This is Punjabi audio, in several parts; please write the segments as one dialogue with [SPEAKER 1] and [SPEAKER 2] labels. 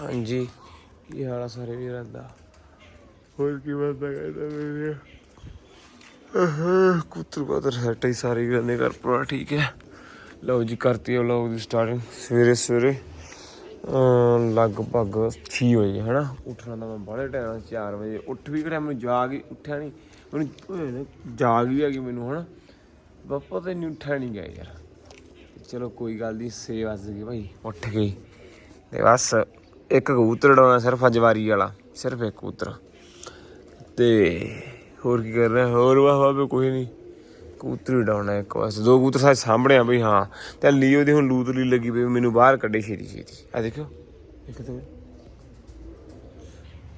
[SPEAKER 1] ਹਾਂਜੀ। ਕੀ ਹਾਲ ਆ ਸਾਰੇ ਵੀਰਾਂ ਦਾ? ਹੋਰ ਕੀ ਬੰਦਾ ਕਹਿੰਦਾ ਮੇਰੇ? ਆਹ ਕੁੱਤਰ ਬਾਦਰ ਸੈਟ ਹੀ ਸਾਰੇ ਵੀਰਾਂ ਦੇ ਘਰ ਪੂਰਾ ਠੀਕ ਹੈ? ਲਓ ਜੀ, ਕਰਤੀ ਹੈ ਲੋਗ ਦੀ ਸਟਾਰਟਿੰਗ ਸਵੇਰੇ ਸਵੇਰੇ ਅਮ ਲਗਭਗ 6 ਵਜੇ ਹਨਾ? ਉੱਠਣਾ ਤਾਂ ਮੈਂ ਬੜੇ ਟਾਈਮ 4 ਵਜੇ। ਉੱਠ ਵੀ ਕਰਿਆ ਮੈਨੂੰ ਜਾਗ ਹੀ ਉੱਠਿਆ ਨਹੀਂ ਮੈਨੂੰ ਜਾਗ ਵੀ ਆ ਗਈ ਮੈਨੂੰ, ਹਨਾ? ਬਾਪਾ ਤੇ ਨਹੀਂ ਉੱਠਿਆ ਨਹੀਂ ਗਿਆ ਯਾਰ। ਚਲੋ ਕੋਈ ਗੱਲ ਨਹੀਂ ਸੇ ਵੱਜ ਗਈ ਭਾਈ, ਉੱਠ ਗਈ ਤੇ ਬਸ। ਇੱਕ ਕਬੂਤਰ ਉਡਾਉਣਾ ਸਿਰਫ ਅਜਵਾਰੀ ਵਾਲਾ, ਸਿਰਫ ਇੱਕ ਕਬੂਤਰ। ਤੇ ਹੋਰ ਕੀ ਕਰ ਰਿਹਾ? ਹੋਰ ਵਾਹ ਵਾਹ ਕੋਈ ਨਹੀਂ। ਕਬੂਤਰ ਉਡਾਉਣਾ ਇੱਕ ਬਸ ਦੋ ਕਬੂਤਰ ਸਾਰੇ ਸਾਹਮਣੇ ਆ ਬਈ, ਹਾਂ। ਤੇ ਲੀਓ ਦੀ ਹੁਣ ਲੂਤਲੀ ਲੱਗੀ ਪਈ, ਮੈਨੂੰ ਬਾਹਰ ਕੱਢੇ ਛੇਤੀ ਛੇਤੀ। ਆ ਦੇਖਿਓ। ਇੱਕ ਦੋ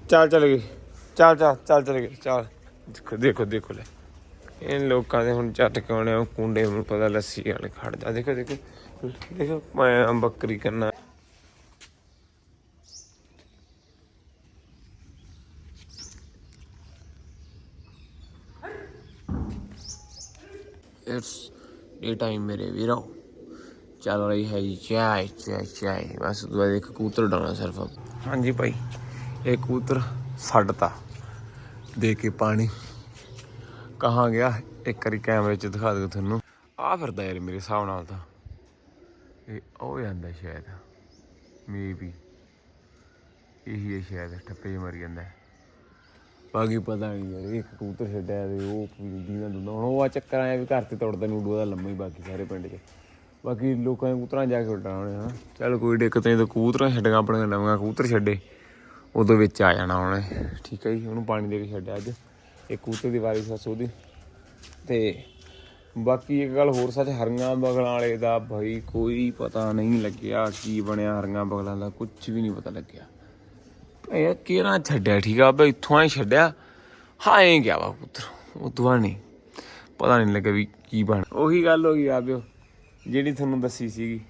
[SPEAKER 1] ਚੱਲ ਚੱਲ ਗਈ ਚੱਲ ਚੱਲ ਚੱਲ ਚੱਲ ਗਈ ਚੱਲ। ਦੇਖੋ ਦੇਖੋ ਦੇਖੋ ਲੈ। ਇਹ ਲੋਕਾਂ ਦੇ ਹੁਣ ਚੱਟ ਕਿਉਣੇ ਉਹ ਕੁੰਡੇ ਨੂੰ ਪਤਾ ਲੱਸੀ ਵਾਲੇ ਖੜ ਜਾ। ਦੇਖੋ ਦੇਖੋ। ਦੇਖੋ, ਮੈਂ ਬੱਕਰੀ ਕਰਨਾ। इट्स ਡੇ ਟਾਈਮ ਮੇਰੇ ਵੀਰੋ। ਚੱਲ ਰਹੀ ਹੈ ਜੀ ਚਾਈ ਚਾਈ ਚਾਈ ਬਸ ਦੁਆ ਦੇ ਕਬੂਤਰ ਡਾਣਾ ਸਿਰਫ। ਹਾਂਜੀ ਭਾਈ, ਇਹ ਕਬੂਤਰ ਛੱਡਤਾ ਦੇ ਕੇ ਪਾਣੀ। ਕਹਾ ਗਿਆ, ਇੱਕ ਵਾਰੀ ਕੈਮਰੇ 'ਚ ਦਿਖਾ ਦਿਓ ਤੁਹਾਨੂੰ। ਆ ਫਿਰਦਾ ਯਾਰ ਮੇਰੇ ਹਿਸਾਬ ਨਾਲ ਤਾਂ। ਇਹ ਉਹ ਜਾਂਦਾ ਸ਼ਾਇਦ। ਮੇਬੀ ਇਹੀ ਹੈ ਸ਼ਾਇਦ, ਠੱਪੇ ਮਰ ਜਾਂਦਾ। ਬਾਕੀ ਪਤਾ ਨਹੀਂ ਯਾਰ, ਇੱਕ ਕਬੂਤਰ ਛੱਡਿਆ ਤੇ ਉਹ ਦੀਨਾ ਦੁੰਦਾ ਹੁਣ ਉਹ ਆ ਚੱਕਰ ਆਇਆ ਵੀ ਘਰ ਤੇ ਤੋੜਦਾ ਨੂੰ ਉਹਦਾ ਲੰਮਾ ਹੀ ਬਾਕੀ ਸਾਰੇ ਪਿੰਡ 'ਚ। ਬਾਕੀ ਲੋਕਾਂ ਦੇ ਕਬੂਤਰਾਂ ਜਾ ਕੇ ਉੱਡਣਾ ਉਹਨੇ ਹਾਂ। ਚੱਲ ਕੋਈ ਦਿੱਕਤ ਨਹੀਂ, ਤਾਂ ਕਬੂਤਰਾਂ ਛੱਡਗਾ ਆਪਣੇ ਨਵਾਂ ਕਬੂਤਰ ਛੱਡੇ, ਉਦੋਂ ਵਿੱਚ ਆ ਜਾਣਾ ਉਹਨੇ। ਠੀਕ ਹੈ ਜੀ, ਉਹਨੂੰ ਪਾਣੀ ਦੇ ਕੇ ਛੱਡਿਆ ਅੱਜ। ਇਹ ਕਬੂਤਰ ਦੀ ਵਾਰੀ ਸੱਸ ਉਹਦੀ। ਤੇ ਬਾਕੀ ਇੱਕ ਗੱਲ ਹੋਰ ਸੱਚ, ਹਰੀਆਂ ਬਗਲਾਂ ਵਾਲੇ ਦਾ ਭਾਈ ਕੋਈ ਪਤਾ ਨਹੀਂ ਲੱਗਿਆ ਕੀ ਬਣਿਆ ਹਰੀਆਂ ਬਗਲਾਂ ਦਾ ਕੁਝ ਵੀ ਨਹੀਂ ਪਤਾ ਲੱਗਿਆ। ਇਹ ਕਿਹੜਾ ਛੱਡਿਆ? ਠੀਕ ਆ ਬਈ ਇੱਥੋਂ ਹੀ ਛੱਡਿਆ। ਹਾਏ, ਐਂ ਗਿਆ ਵਾ ਪੁੱਤਰ। ਉਹ ਦੁਆ ਨਹੀਂ। ਪਤਾ ਨਹੀਂ ਲੱਗਾ ਵੀ ਕੀ ਬਣ ਉਹੀ ਗੱਲ ਹੋ ਗਈ ਆਬਿਓ ਜਿਹੜੀ ਤੁਹਾਨੂੰ ਦੱਸੀ ਸੀਗੀ।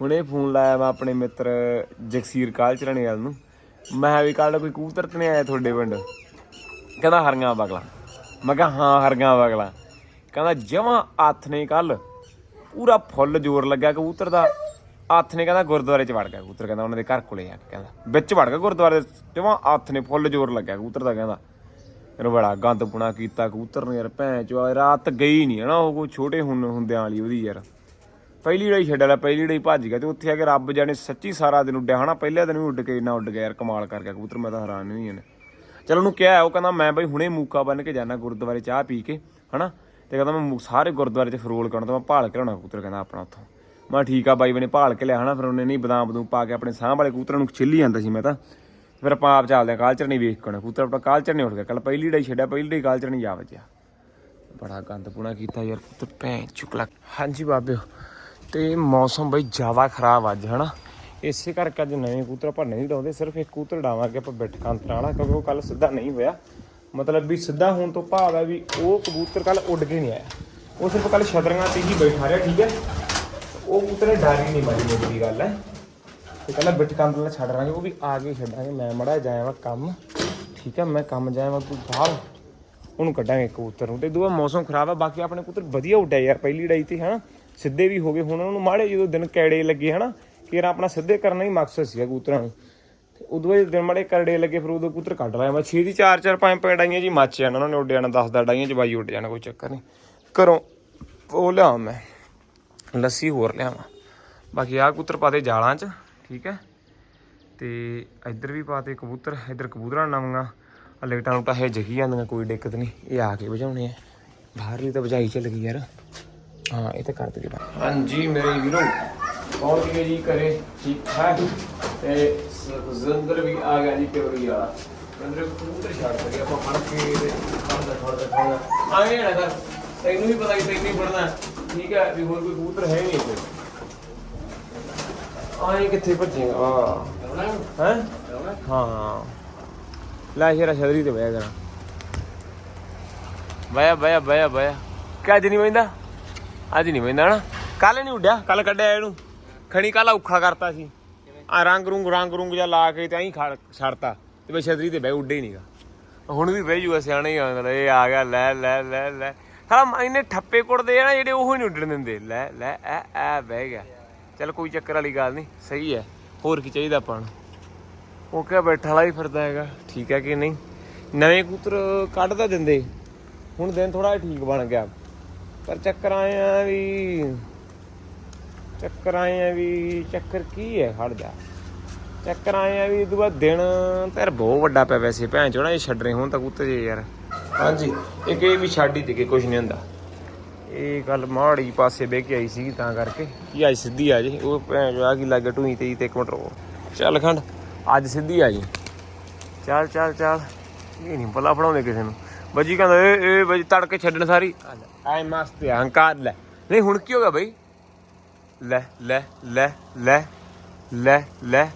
[SPEAKER 1] ਹੁਣ ਇਹ ਫੋਨ ਲਾਇਆ ਮੈਂ ਆਪਣੇ ਮਿੱਤਰ ਜਗਸੀਰ ਕਾਲਚਰਣੇ ਵਾਲ ਨੂੰ। ਮੈਂ ਕਿਹਾ ਵੀ ਕੱਲ ਕੋਈ ਕਬੂਤਰ ਤੇ ਨਹੀਂ ਆਇਆ ਤੁਹਾਡੇ ਪਿੰਡ? ਕਹਿੰਦਾ, ਹਰੀਆਂ ਬਗਲਾ। ਮੈਂ ਕਿਹਾ, ਹਾਂ, ਹਰੀਆਂ ਬਗਲਾ। ਕਹਿੰਦਾ, ਜਮਾ ਹੱਥ ਨੇ ਕੱਲ ਪੂਰਾ ਫੁੱਲ ਜ਼ੋਰ ਲੱਗਾ ਕਬੂਤਰ ਦਾ। ਹੱਥ ਨੇ ਕਹਿੰਦਾ ਗੁਰਦੁਆਰੇ ਚ ਵੜ ਗਿਆ ਕਬੂਤਰ, ਕਹਿੰਦਾ ਉਹਨਾਂ ਦੇ ਘਰ ਕੋਲੇ ਜਾ ਕੇ ਕਹਿੰਦਾ। ਵਿੱਚ ਵੜ ਗਿਆ ਗੁਰਦੁਆਰੇ ਜਮਾ ਹੱਥ ਨੇ ਫੁੱਲ ਜ਼ੋਰ ਲੱਗਿਆ ਕਬੂਤਰ ਦਾ, ਕਹਿੰਦਾ। ਯਾਰ ਬੜਾ ਗੰਦ ਪੁਣਾ ਕੀਤਾ ਕਬੂਤਰ ਨੇ ਯਾਰ, ਭੈਣ ਚੋ ਰਾਤ ਗਈ ਨਹੀਂ ਹਨਾ ਉਹ ਕੋਈ ਛੋਟੇ ਹੁਣ ਹੁੰਦਿਆਂ ਵਾਲੀ ਉਹਦੀ ਯਾਰ। ਪਹਿਲੀ ਲੜਾਈ ਛੱਡਿਆ ਪਹਿਲੀ ਲੜਾਈ ਭੱਜ ਗਿਆ ਤੇ ਉੱਥੇ ਆ ਕੇ ਰੱਬ ਜਾਣੇ ਸੱਚੀ ਸਾਰਾ ਦਿਨ ਉੱਡਿਆ ਹਨਾ, ਪਹਿਲੇ ਦਿਨ ਵੀ ਉੱਡ ਕੇ ਇੰਨਾ ਉੱਡ ਗਿਆ ਯਾਰ, ਕਮਾਲ ਕਰ ਗਿਆ ਕਬੂਤਰ, ਮੈਂ ਤਾਂ ਹੈਰਾਨ ਨਹੀਂ ਨੇ ਚਲ ਉਹਨੂੰ ਕਿਹਾ, ਉਹ ਕਹਿੰਦਾ, ਮੈਂ ਬਈ ਹੁਣੇ ਮੂਕਾ ਬੰਨ ਕੇ ਜਾਣਾ ਗੁਰਦੁਆਰੇ ਚਾਹ ਪੀ ਕੇ, ਹਨਾ। ਤੇ ਕਹਿੰਦਾ, ਮੈਂ ਸਾਰੇ ਗੁਰਦੁਆਰੇ 'ਚ ਫਰੋਲ ਕਰਨਾ ਤੇ ਮੈਂ ਭਾਲ ਕਰਾਉਣਾ ਲਾਉਣਾ ਕਬੂਤਰ, ਕਹਿੰਦਾ ਆਪਣਾ ਉੱਥੋਂ। ਮੈਂ ਕਿਹਾ, ਠੀਕ ਆ ਬਾਈ ਬਨੇ ਭਾਲ ਕੇ ਲਿਆ ਹਨਾ, ਫਿਰ ਉਹਨੇ ਨਹੀਂ ਬਦਾਮ ਬਦੂਮ ਪਾ ਕੇ ਆਪਣੇ ਸਾਹ ਵਾਲੇ ਕਬੂਤਰਾਂ ਨੂੰ ਛਿੱਲੀ ਜਾਂਦਾ ਸੀ ਮੈਂ ਤਾਂ। ਫਿਰ ਆਪਾਂ ਆਪ ਚੱਲਦੇ ਆ ਕਾਲਚਰ ਨਹੀਂ ਵੇਖ ਕੇ ਆਉਣਾ। ਕਬੂਤਰ ਆਪਣਾ ਕਾਲਚਰ ਨਹੀਂ ਉੱਠ ਗਿਆ। ਕੱਲ ਪਹਿਲੀ ਡਾਈ ਛੱਡਿਆ, ਪਹਿਲੀ ਡਾਈ ਕਾਲਚਰ ਨਹੀਂ ਜਾ ਵੱਜਿਆ। ਬੜਾ ਗੰਦ ਪੁਣਾ ਕੀਤਾ ਯਾਰ, ਪੁੱਤ ਭੈਣ ਚੁਕਲਾ। ਹਾਂਜੀ ਬਾਬਿਓ ਤੇ ਮੌਸਮ ਬਈ ਜ਼ਿਆਦਾ ਖਰਾਬ ਅੱਜ, ਹਨਾ? ਇਸੇ ਕਰਕੇ ਅੱਜ ਨਵੇਂ ਕੂਤਰ ਆਪਾਂ ਨਹੀਂ ਡਾਉਂਦੇ ਸਿਰਫ ਇੱਕ ਕੂਤਰ ਡਾਵਾਂਗੇ ਆਪਾਂ ਬਿੱਟ ਕਾਂਤਰਾ ਵਾਲਾ ਕਿਉਂਕਿ ਉਹ ਕੱਲ ਸਿੱਧਾ ਨਹੀਂ ਹੋਇਆ। ਮਤਲਬ ਵੀ ਸਿੱਧਾ ਹੋਣ ਤੋਂ ਭਾਵ ਹੈ ਵੀ ਉਹ ਕਬੂਤਰ ਕੱਲ ਉੱਡ ਕੇ ਨਹੀਂ ਆਇਆ। ਉਹ ਸਿਰਫ ਕੱਲ ਛਤਰੀਆਂ ਤੇ ਹੀ ਬੈਠਾ ਰਿਹਾ, ਠੀਕ ਹੈ? ਉਹ ਕਬੂਤਰ ਨੇ ਡਰ ਹੀ ਨਹੀਂ ਮਾਰੀ ਮੇਰੀ ਗੱਲ ਹੈ। ਤੇ ਕਹਿੰਦਾ, ਬਿੱਟ ਕਾਂਤਰਾ ਵਾਲਾ ਛੱਡ ਰਾਂਗੇ ਉਹ ਵੀ ਆ ਕੇ ਛੱਡਾਂਗੇ। ਮੈਂ ਮੜਾ ਜਾਇਆ ਕੰਮ। ਠੀਕ ਹੈ, ਮੈਂ ਕੰਮ ਜਾਇਆ ਵਾ, ਤੂੰ ਬਾਹਰ। ਉਹਨੂੰ ਕੱਢਾਂਗੇ ਕਬੂਤਰ ਨੂੰ। ਤੇ ਦੂਆ ਮੌਸਮ ਖਰਾਬ ਆ, ਬਾਕੀ ਆਪਣੇ ਕਬੂਤਰ ਵਧੀਆ ਉੱਡਿਆ ਯਾਰ, ਪਹਿਲੀ ਲੜਾਈ ਤੇ, ਹਨਾ। ਸਿੱਧੇ ਵੀ ਹੋ ਗਏ। ਹੁਣ ਉਹਨਾਂ ਨੂੰ ਮਾੜੇ ਜਦੋਂ ਦਿਨ ਕੈੜੇ ਲੱਗੇ, ਹਨਾ ਕਿ ਆਪਣਾ ਸਿੱਧੇ ਕਰਨਾ ਹੀ ਮਕਸਦ ਸੀਗਾ ਕਬੂਤਰਾਂ ਨੂੰ। ਤੇ ਉਦੋਂ ਬਾਅਦ ਦਿਨ ਮਾੜੇ ਕਰੜੇ ਲੱਗੇ, ਫਿਰ ਉਦੋਂ ਕਬੂਤਰ ਕੱਢ ਲਾਇਆ। ਮੈਂ ਛੇ ਦੀ ਚਾਰ ਚਾਰ ਪੰਜ ਪੰਜ ਡਾਈਆਂ ਜੀ ਮੱਚ ਜਾਣਾ, ਉਹਨਾਂ ਨੇ ਉੱਡ ਜਾਣਾ 10 10 ਡਾਈਆਂ ਚ ਬਾਈ ਉੱਡ ਜਾਣਾ, ਕੋਈ ਚੱਕਰ ਨਹੀਂ। ਘਰੋਂ ਉਹ ਲਿਆ ਮੈਂ। ਲੱਸੀ ਹੋਰ ਲਿਆਵਾਂ। ਬਾਕੀ ਆਹ ਕਬੂਤਰ ਪਾਤੇ ਜਾਲਾਂ 'ਚ, ਠੀਕ ਹੈ? ਤੇ ਇੱਧਰ ਵੀ ਪਾਤੇ ਕਬੂਤਰ, ਇੱਧਰ ਕਬੂਤਰਾਂ ਨਵੀਆਂ ਆ ਲਾਈਟਾਂ ਲੂਟਾਂ ਇਹ ਜਗੀ ਜਾਂਦੀਆਂ, ਕੋਈ ਦਿੱਕਤ ਨਹੀਂ। ਇਹ ਆ ਕੇ ਵਜਾਉਣੇ ਆ। ਬਾਹਰਲੀ ਤਾਂ ਵਜਾਈ ਚੱਲ ਗਈ ਯਾਰ। ਹਾਂ, ਇਹ ਤਾਂ ਕਰ ਦੇ ਹਾਂਜੀ, ਮੇਰੇ ਵੀਰੋ, ਪਹੁੰਚ ਗਏ ਜੀ ਕਰੇ ਠੀਕ ਠਾਕ ਤੇ ਜ਼ਿੰਦਰ ਵੀ ਆ ਗਿਆ ਜੀ ਪਿਓਰੀ ਵਾਲਾ। ਜ਼ਿੰਦਰ ਕਬੂਤਰ ਛੱਡ ਸਕੇ ਆਪਾਂ ਫੜ ਕੇ ਤੇ ਫੜਦਾ ਫੜਦਾ ਫੜਦਾ ਆਏ ਨਾ ਕਰ ਤੈਨੂੰ ਵੀ ਪਤਾ ਕਿ ਤੈਨੂੰ ਹੀ ਫੜਨਾ। ਠੀਕ ਹੈ ਵੀ ਹੋਰ ਕੋਈ ਕਬੂਤਰ ਹੈ ਨਹੀਂ ਇੱਥੇ। ਆਏ ਕਿੱਥੇ ਭੱਜੇਗਾ? ਆ ਹੈ? ਹਾਂ? ਲੈ ਸ਼ੇਰਾ ਛਦਰੀ ਤੇ ਬਹਿ ਕਰਾਂ। ਬਹਿ ਬਹਿ ਬਹਿ ਬਹਿ। ਕਿ ਅੱਜ ਨਹੀਂ ਬੈਂਦਾ ਅੱਜ ਨਹੀਂ ਬੈਂਦਾ ਨਾ। ਕੱਲ ਨਹੀਂ ਉੱਡਿਆ ਕੱਲ ਕੱਢਿਆ ਇਹਨੂੰ। ਖਣੀ ਕੱਲ ਔਖਾ ਕਰਤਾ ਸੀ। ਆ ਰੰਗ ਰੁੰਗ ਰੰਗ ਰੁੰਗ ਜਾਂ ਲਾ ਕੇ ਤੇ ਐਂ ਛੜਤਾ ਤੇ ਬਈ ਛਦਰੀ ਤੇ ਬਹਿ ਉੱਡੇ ਹੀ ਨਹੀਂਗਾ ਹੁਣ ਵੀ ਬਹਿ ਜੂਗਾ ਸਿਆਣਾ ਹੀ ਆਉਂਦਾ ਇਹ ਆ ਗਿਆ ਲੈ ਲੈ ਲੈ ਲੈ। ਸਾਲਾ ਇਹਨੇ ਠੱਪੇ ਕੁੱਟਦੇ ਆ ਨਾ ਜਿਹੜੇ ਉਹ ਹੀ ਨਹੀਂ ਉੱਡਣ ਦਿੰਦੇ। ਲੈ ਲੈ, ਐ ਐ, ਬਹਿ ਗਿਆ। ਚੱਲ ਕੋਈ ਚੱਕਰ ਵਾਲੀ ਗੱਲ ਨਹੀਂ, ਸਹੀ ਹੈ ਹੋਰ ਕੀ ਚਾਹੀਦਾ ਆਪਾਂ ਨੂੰ? ਉਹ ਕਿਹਾ ਬੈਠਾ ਵਾਲਾ ਹੀ ਫਿਰਦਾ ਹੈਗਾ, ਠੀਕ ਹੈ ਕਿ ਨਹੀਂ? ਨਵੇਂ ਕੂਤਰ ਕੱਢ ਤਾਂ ਦਿੰਦੇ। ਹੁਣ ਦਿਨ ਥੋੜਾ ਠੀਕ ਬਣ ਗਿਆ। ਪਰ ਚੱਕਰ ਆਇਆ ਵੀ, ਚੱਕਰ ਆਇਆ ਵੀ ਚੱਕਰ ਕੀ ਹੈ ਖੜ ਜਾ। ਚੱਕਰ ਆਇਆ ਵੀ ਇਹ ਤੋਂ ਬਾਅਦ ਦਿਨ ਤਾਂ ਯਾਰ ਬਹੁਤ ਵੱਡਾ ਪਿਆ ਵੈਸੇ, ਭੈਣ ਚੋਣਾ ਇਹ ਛੱਡਣੇ ਹੁਣ ਤਾਂ ਕਬੂਤਰ ਜੇ ਯਾਰ। ਹਾਂਜੀ। ਇੱਕ ਇਹ ਵੀ ਛੱਡ ਹੀ ਦੇ ਕੇ ਕੁਝ ਨਹੀਂ ਹੁੰਦਾ। ਇਹ ਗੱਲ ਮਾੜੀ ਪਾਸੇ ਬਹਿ ਕੇ ਆਈ ਸੀ ਤਾਂ ਕਰਕੇ। ਕੀ ਅੱਜ ਸਿੱਧੀ ਆ ਜੇ। ਉਹ ਭੈਣ ਚੋ ਆ ਕੀ ਲੱਗ ਟੂਈ ਤੇ ਤੇ ਇੱਕ ਮਿੰਟ ਰੋ ਚੱਲ ਖੰਡ, ਅੱਜ ਸਿੱਧੀ ਆ ਜੀ। ਚੱਲ ਚੱਲ ਚੱਲ। ਇਹ ਨਹੀਂ ਭਲਾ ਫੜਾਉਂਦੇ ਕਿਸੇ ਨੂੰ। ਬੱਜੀ ਕਹਿੰਦਾ ਇਹ ਇਹ ਬੱਜੀ ਤੜਕੇ ਛੱਡਣ ਸਾਰੀ। ਐ ਮਸਤ ਹੰਕਾਰ, ਲੈ। ਨਹੀਂ, ਹੁਣ ਕੀ ਹੋ ਗਿਆ ਬਈ? ਲੈ ਲੈ ਲੈ ਲੈ ਲੈ ਲੈ।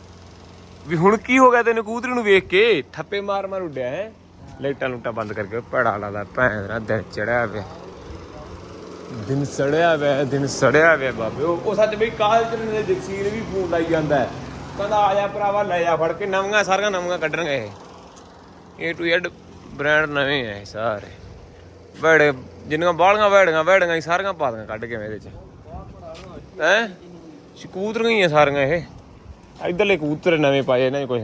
[SPEAKER 1] ਵੀ ਹੁਣ ਕੀ ਹੋ ਗਿਆ ਤੈਨੂੰ ਕੂਤਰੀ ਨੂੰ ਵੇਖ ਕੇ? ਥੱਪੇ ਮਾਰ ਮਾਰ ਉੱਡਿਆ, ਹੈ? ਲਾਈਟਾਂ ਲੂਟਾਂ ਬੰਦ ਕਰਕੇ ਭੜਾ ਲਾਦਾ ਭੈਣ ਦਾ ਦਿਨ ਚੜਿਆ ਪਿਆ ਦਿਨ ਸੜਿਆ ਵੇ, ਦਿਨ ਸੜਿਆ ਵੇ ਬਾਬੇ। ਉਹ ਸੱਚ ਬਈ ਕਾਲ ਚ ਨੇ ਜਗਸੀਰ ਵੀ ਫੋਨ ਲਾਈ ਜਾਂਦਾ ਕਹਿੰਦਾ ਆ ਜਾ ਭਰਾਵਾ, ਲੈ ਜਾ ਫੜ ਕੇ। ਨਵੀਆਂ ਸਾਰੀਆਂ ਨਵੀਆਂ ਕੱਢਣਗੇ ਇਹ। ਟੂ ਜ਼ੈਡ ਬ੍ਰਾਂਡ ਨਵੇਂ ਐ ਸਾਰੇ। ਬੜੇ ਜਿੰਨੀਆਂ ਬਾਲੀਆਂ ਵੜੀਆਂ ਵੜੀਆਂ ਸਾਰੀਆਂ ਪਾ ਦੀਆਂ ਕੱਢ ਕੇ ਇਹਦੇ ਚ। ਹੈ? ਸਕੂਤਰੀਆਂ ਹੀ ਸਾਰੀਆਂ ਇਹ। ਇਧਰਲੇ ਕਬੂਤਰ ਨਵੇਂ ਪਾਏ, ਇਹਨਾਂ ਨੇ ਕੁਝ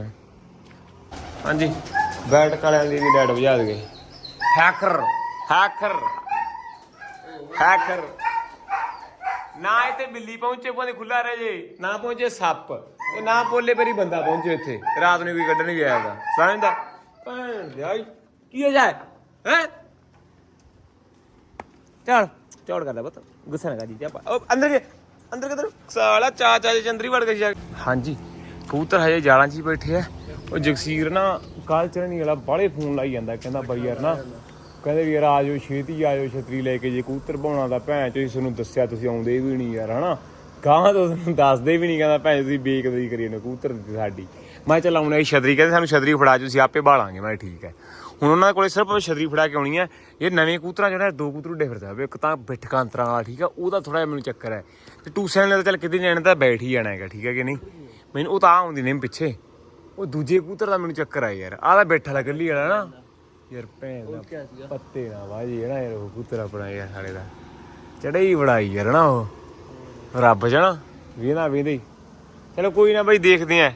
[SPEAKER 1] ਹਾਂਜੀ। ਬੈਟ ਕਾਲਿਆਂ ਦੀ ਵੀ ਡੈਡ ਵਜਾ ਦਗੇ ਹੈਕਰ ਹੈਕਰ ਹੈਕਰ। ਨਾ ਇੱਥੇ ਬਿੱਲੀ ਪਹੁੰਚੇ ਭਾਵੇਂ ਖੁੱਲਾ ਰਹੇ ਜੇ। ਨਾ ਪਹੁੰਚੇ ਸੱਪ। ਇਹ ਨਾ ਪੋਲੇ ਪਰੀ ਬੰਦਾ ਪਹੁੰਚੇ ਇੱਥੇ। ਰਾਤ ਨੂੰ ਕੋਈ ਕੱਢਣ ਵੀ ਆਇਆ ਦਾ ਸਮਝਦਾ? ਭੈਣ ਦੇ ਆਈ ਕੀ ਹੋ ਜਾਏ? ਹੈ? ਚੱਲ, ਚੌੜ ਕਰ ਬਤ ਗੁੱਸਾ ਨਾ ਕਰ ਜੀ ਜਾ ਅੰਦਰ ਕੇ, ਅੰਦਰ ਕਿਧਰ? ਸਾਲਾ ਚਾਚਾ ਜੀ ਚੰਦਰੀ ਵੜ ਕੇ। ਹਾਂਜੀ, ਕਬੂਤਰ ਹਜੇ ਜਾਲਾਂ 'ਚ ਹੀ ਬੈਠੇ ਆ। ਉਹ ਜਗਸੀਰ ਨਾ ਕੱਲ ਚੜਨੀ ਵਾਲਾ ਬਾਲੇ ਫੋਨ ਲਾਈ ਜਾਂਦਾ, ਕਹਿੰਦਾ ਬਾਈ ਯਾਰ ਨਾ, ਕਹਿੰਦੇ ਵੀ ਯਾਰ ਆ ਜਾਓ, ਛੇਤੀ ਆ ਜਾਓ ਛਤਰੀ ਲੈ ਕੇ, ਜੇ ਕੂਤਰ ਪਾਉਣਾ ਦਾ ਭੈਣ ਚੋ ਤੁਹਾਨੂੰ ਦੱਸਿਆ, ਤੁਸੀਂ ਆਉਂਦੇ ਵੀ ਨਹੀਂ ਯਾਰ, ਹਨਾ? ਗਾਂ ਤੋਂ ਤੁਹਾਨੂੰ ਦੱਸਦੇ ਵੀ ਨਹੀਂ, ਕਹਿੰਦਾ ਭੈਣ ਤੁਸੀਂ ਬੇਕਦਰੀ ਕਰੀ ਨੇ ਕੂਤਰ ਦੀ ਸਾਡੀ। ਮੈਂ ਚੱਲ ਆਉਣਾ ਇਹ ਛਤਰੀ, ਕਹਿੰਦੇ ਸਾਨੂੰ ਛਤਰੀ ਫੜਾ ਜੋ ਅਸੀਂ ਆਪੇ ਬਾਲਾਂਗੇ ਮੈਂ ਕਿਹਾ ਠੀਕ ਹੈ। ਹੁਣ ਉਹਨਾਂ ਕੋਲੇ ਸਿਰਫ ਛਤਰੀ ਫੜਾ ਕੇ ਆਉਣੀ ਹੈ, ਇਹ ਨਵੇਂ ਕੂਤਰਾਂ ਜਿਹੜਾ, ਦੋ ਕਬੂਤਰ ਡਿਫਰਦਾ ਫਿਰਦਾ ਇੱਕ ਤਾਂ ਬਿਠਕਾਂ ਅੰਤਰਾਂ ਵਾਲਾ, ਠੀਕ ਆ ਉਹਦਾ ਥੋੜਾ ਜਿਹਾ ਮੈਨੂੰ ਚੱਕਰ ਹੈ। ਤੇ ਟੂਸਿਆਂ ਨੇ ਤਾਂ ਚੱਲ ਕਿਤੇ ਜਾਣ ਤਾਂ ਬੈਠ ਹੀ ਜਾਣਾ ਹੈਗਾ, ਠੀਕ ਹੈ ਕਿ ਨਹੀਂ? ਮੈਨੂੰ ਉਹ ਤਾਂ ਆਉਂਦੀ ਨੇ ਪਿੱਛੇ। ਉਹ ਦੂਜੇ ਕਬੂਤਰ ਦਾ ਮੈਨੂੰ ਚੱਕਰ ਆ ਯਾਰ। ਆਹ ਤਾਂ ਬੈਠਾ ਲਾ ਗੱਲੀ ਵਾਲਾ ਨਾ। ਯਾਰ ਭੈਣ ਦਾ ਪੱਤੇ ਨਾ ਹੈ ਨਾ ਯਾਰ ਉਹ ਕਬੂਤਰ ਆਪਣਾ ਯਾਰ ਸਾਲੇ ਦਾ। ਚੜੇ ਹੀ ਬੜਾਈ ਯਾਰ ਨਾ ਉਹ। ਰੱਬ ਜਣਾ ਵੇਨਾ ਵੇਂਦੇ ਚਲੋ ਕੋਈ ਨਾ ਬਈ ਦੇਖਦੇ ਆ।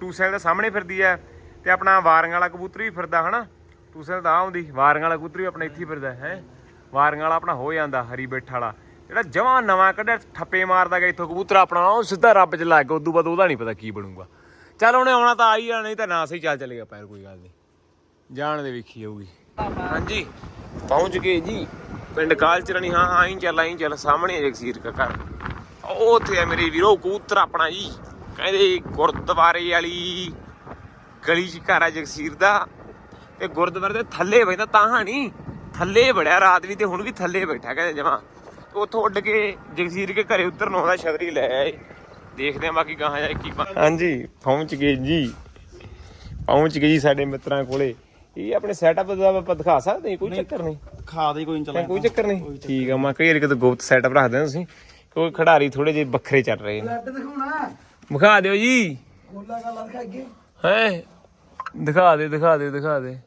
[SPEAKER 1] ਟੂ ਸੈਲ ਦੇ ਸਾਹਮਣੇ ਫਿਰਦੀ ਆ ਤੇ ਆਪਣਾ ਵਾਰੀਆਂ ਵਾਲਾ ਕਬੂਤਰ ਵੀ ਫਿਰਦਾ ਹਨਾ? ਟੂ ਸੈਲ ਦਾ ਆਉਂਦੀ। ਵਾਰੀਆਂ ਵਾਲਾ ਕਬੂਤਰ ਵੀ ਆਪਣਾ ਇੱਥੇ ਹੀ ਫਿਰਦਾ ਹੈ? ਵਾਰੀਆਂ ਵਾਲਾ ਆਪਣਾ ਹੋ ਜਾਂਦਾ ਹਰੀ ਬੈਠਾ ਵਾਲਾ। ਜਿਹੜਾ ਜਮਾਂ ਨਵਾਂ ਕੱਢਿਆ ਠੱਪੇ ਮਾਰਦਾ ਗਿਆ ਇੱਥੋਂ ਕਬੂਤਰ ਆਪਣਾ ਉਹ ਸਿੱਧਾ ਰੱਬ ਚ ਲੱਗ ਗਿਆ ਉਦੋਂ ਬਾਅਦ ਉਹਦਾ ਨਹੀਂ ਪਤਾ ਕੀ ਬਣੂਗਾ। ਚੱਲ ਉਹਨੇ ਆਉਣਾ ਤਾਂ ਆਈ ਜਾਣਾ, ਨਹੀਂ ਤਾਂ ਨਾ ਸਹੀ ਚੱਲ ਚਲੇਗਾ ਪੈਰ, ਕੋਈ ਗੱਲ ਨਹੀਂ। ਜਾਣ ਦੇ ਵੇਖੀ ਜਾਊਗੀ। ਹਾਂਜੀ, ਪਹੁੰਚ ਗਏ ਜੀ। ਪਿੰਡ ਕਾਲਚਰਣੀ ਹਾਂ ਹਾਂ ਆਈ ਚੱਲ ਆਈ ਚੱਲ, ਸਾਹਮਣੇ ਜਗਸੀਰ ਦਾ ਘਰ। ਉਹ ਉੱਥੇ ਹੈ ਮੇਰੇ ਵੀਰੋ, ਕਬੂਤਰ ਆਪਣਾ ਜੀ। ਕਹਿੰਦੇ ਗੁਰਦੁਆਰੇ ਵਾਲੀ ਗਲੀ 'ਚ ਘਰ ਆ ਜਗਸੀਰ ਦਾ। ਤੇ ਗੁਰਦੁਆਰੇ ਦੇ ਥੱਲੇ ਬੈਠਾ, ਤਾਂ ਨਹੀਂ ਥੱਲੇ ਬੜਿਆ ਰਾਤ ਵੀ ਤੇ ਹੁਣ ਵੀ ਥੱਲੇ ਬੈਠਾ, ਕਹਿੰਦੇ ਜਮਾ। ਉੱਥੋਂ ਉੱਡ ਕੇ ਜਗਸੀਰ ਕੇ ਘਰੇ ਉਤਰਨ ਆਉਂਦਾ, ਛਤਰੀ ਲੈ ਆਏ। ਦੇਖਦੇ ਆ ਬਾਕੀ ਕਹਾਂ ਜਾਏ ਕੀ ਬਣ- ਹਾਂਜੀ ਪਹੁੰਚ ਗਏ ਜੀ। ਪਹੁੰਚ ਗਏ ਜੀ ਸਾਡੇ ਮਿੱਤਰਾਂ ਕੋਲੇ। ਇਹ ਆਪਣੇ ਸੈਟਅਪ ਦਾ ਆਪਾਂ ਦਿਖਾ ਸਕਦੇ ਹਾਂ, ਕੋਈ ਚੱਕਰ ਨਹੀਂ।
[SPEAKER 2] ਖਾ ਦੇ ਕੋਈ ਨਹੀਂ
[SPEAKER 1] ਤਾਂ ਕੋਈ ਚੱਕਰ ਨਹੀਂ। ਠੀਕ ਆ ਮੈਂ ਕਈ ਕਿਤੇ ਗੁਪਤ ਸੈਟਅਪ ਰੱਖਦੇ ਹਾਂ ਤੁਸੀਂ ਕਿਉਂਕਿ ਖਿਡਾਰੀ ਥੋੜੇ ਜਿਹੇ ਵੱਖਰੇ ਚੱਲ ਰਹੇ ਨੇ।
[SPEAKER 2] ਲੱਡ ਦਿਖਾਉਣਾ।
[SPEAKER 1] ਵਿਖਾ ਦਿਓ ਜੀ।
[SPEAKER 2] ਗੋਲਾ ਗਾਲਾ ਦਿਖਾ ਅੱਗੇ।
[SPEAKER 1] ਹੈ? ਦਿਖਾ ਦੇ ਦਿਖਾ ਦੇ ਦਿਖਾ ਦੇ।